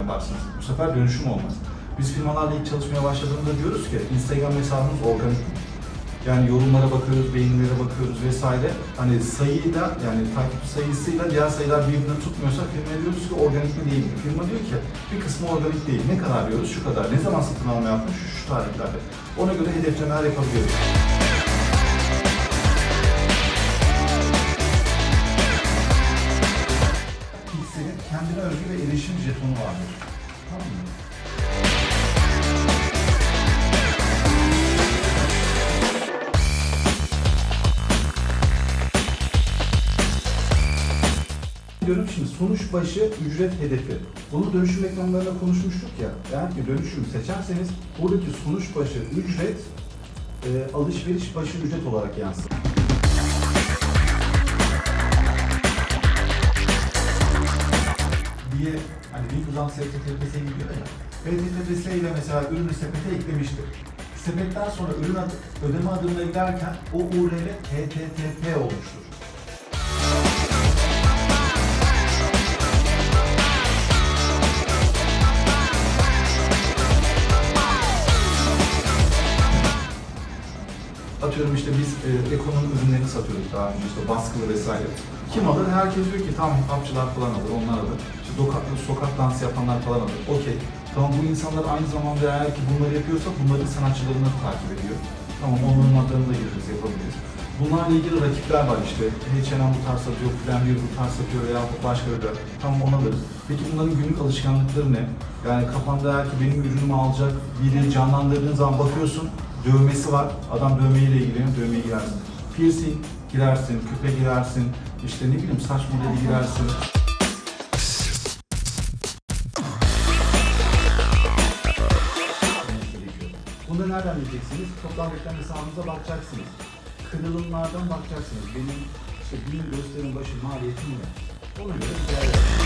yaparsınız. Bu sefer dönüşüm olmaz. Biz firmalarla ilk çalışmaya başladığımızda diyoruz ki Instagram hesabımız organik? Yani yorumlara bakıyoruz, beğenilere bakıyoruz vesaire. Hani sayıyla yani takipçi sayısıyla diğer sayılar birbirini tutmuyorsa firmaya diyoruz ki organik mi değil mi? Firma diyor ki bir kısmı organik değil. Ne kadar diyoruz? Şu kadar. Ne zaman satın alma yapmış? Şu tarihlerde. Ona göre hedeflemeler yapabiliyoruz. Jetonu vardır. Tamam mı? Diyorum şimdi sonuç başı ücret hedefi. Bunu dönüşüm reklamlarında konuşmuştuk ya. Eğer ki dönüşüm seçerseniz buradaki sonuç başı ücret e, alışveriş başı ücret olarak yansır. Bir uzam STTPS'e gidiyor ya. STTPS ile mesela ürünü sepete eklemiştir. Sepetten sonra ürün ödeme adımına giderken o URL HTTP olmuştur. Atıyorum işte biz e, ekonomi ürünlerini satıyorduk daha önce işte baskılı vesaire. Kim alır? Herkes diyor ki tamam hapçılar falan alır, onlar alır. İşte sokak, sokak dansı yapanlar falan alır. Okey. Tamam bu insanlar aynı zamanda eğer ki bunları yapıyorsa bunların sanatçılarını takip ediyor. Tamam onların adlarını da gireriz, yapabiliriz. Bunlarla ilgili rakipler var işte. H&M bu tarz satıyor, Plan bir bu tarz satıyor veya başka bir Tamam onu alırız. Peki bunların günlük alışkanlıkları ne? Yani kafanda eğer ki benim ürünümü alacak biri canlandırdığın zaman bakıyorsun dövmesi var. Adam dövmeyle ilgileniyor, dövmeye girersin. Piercing girersin, küpe girersin, işte ne bileyim saç modeli girersin. Bunu nereden bileceksiniz? Toplam reklam hesabınıza bakacaksınız. Kırılımlardan bakacaksınız. Benim işte bir gösterim başı maliyetim ne? Ona göre bir değer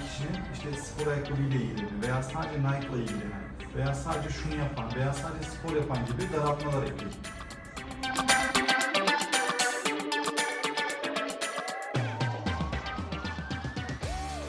kişinin işte spor ayakkabıyla ilgilenen veya sadece Nike'la ilgilenen veya sadece şunu yapan veya sadece spor yapan gibi daraltmalar ekledik.